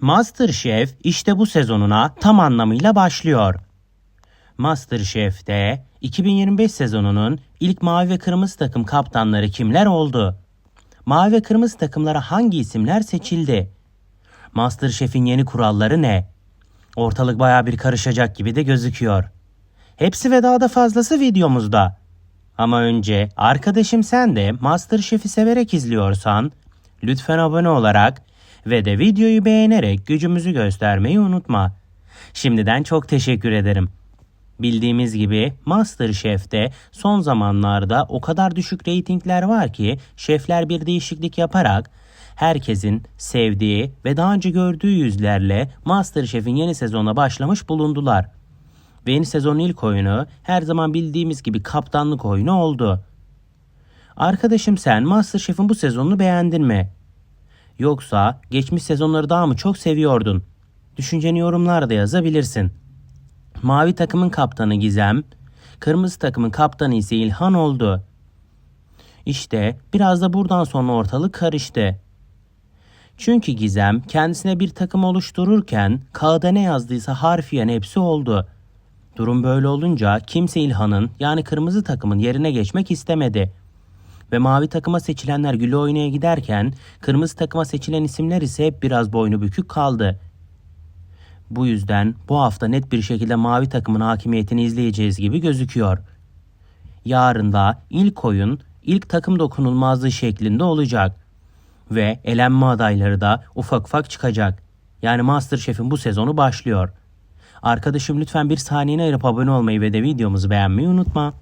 MasterChef işte bu sezonuna tam anlamıyla başlıyor. MasterChef'te 2025 sezonunun ilk mavi ve kırmızı takım kaptanları kimler oldu? Mavi ve kırmızı takımlara hangi isimler seçildi? MasterChef'in yeni kuralları ne? Ortalık baya bir karışacak gibi de gözüküyor. Hepsi ve daha da fazlası videomuzda. Ama önce arkadaşım sen de MasterChef'i severek izliyorsan lütfen abone olarak ve de videoyu beğenerek gücümüzü göstermeyi unutma. Şimdiden çok teşekkür ederim. Bildiğimiz gibi MasterChef'te son zamanlarda o kadar düşük reytingler var ki şefler bir değişiklik yaparak herkesin sevdiği ve daha önce gördüğü yüzlerle MasterChef'in yeni sezona başlamış bulundular. Ve yeni sezonun ilk oyunu her zaman bildiğimiz gibi kaptanlık oyunu oldu. Arkadaşım sen MasterChef'in bu sezonunu beğendin mi? Yoksa geçmiş sezonları daha mı çok seviyordun? Düşünceni yorumlarda yazabilirsin. Mavi takımın kaptanı Gizem, kırmızı takımın kaptanı ise İlhan oldu. İşte biraz da buradan sonra ortalık karıştı. Çünkü Gizem kendisine bir takım oluştururken kağıda ne yazdıysa harfiyen hepsi oldu. Durum böyle olunca kimse İlhan'ın yani kırmızı takımın yerine geçmek istemedi. Ve mavi takıma seçilenler güle oynaya giderken kırmızı takıma seçilen isimler ise hep biraz boynu bükük kaldı. Bu yüzden bu hafta net bir şekilde mavi takımın hakimiyetini izleyeceğiz gibi gözüküyor. Yarın da ilk oyun ilk takım dokunulmazlığı şeklinde olacak. Ve elenme adayları da ufak ufak çıkacak. Yani Masterchef'in bu sezonu başlıyor. Arkadaşım lütfen bir saniyene ayırıp abone olmayı ve de videomuzu beğenmeyi unutma.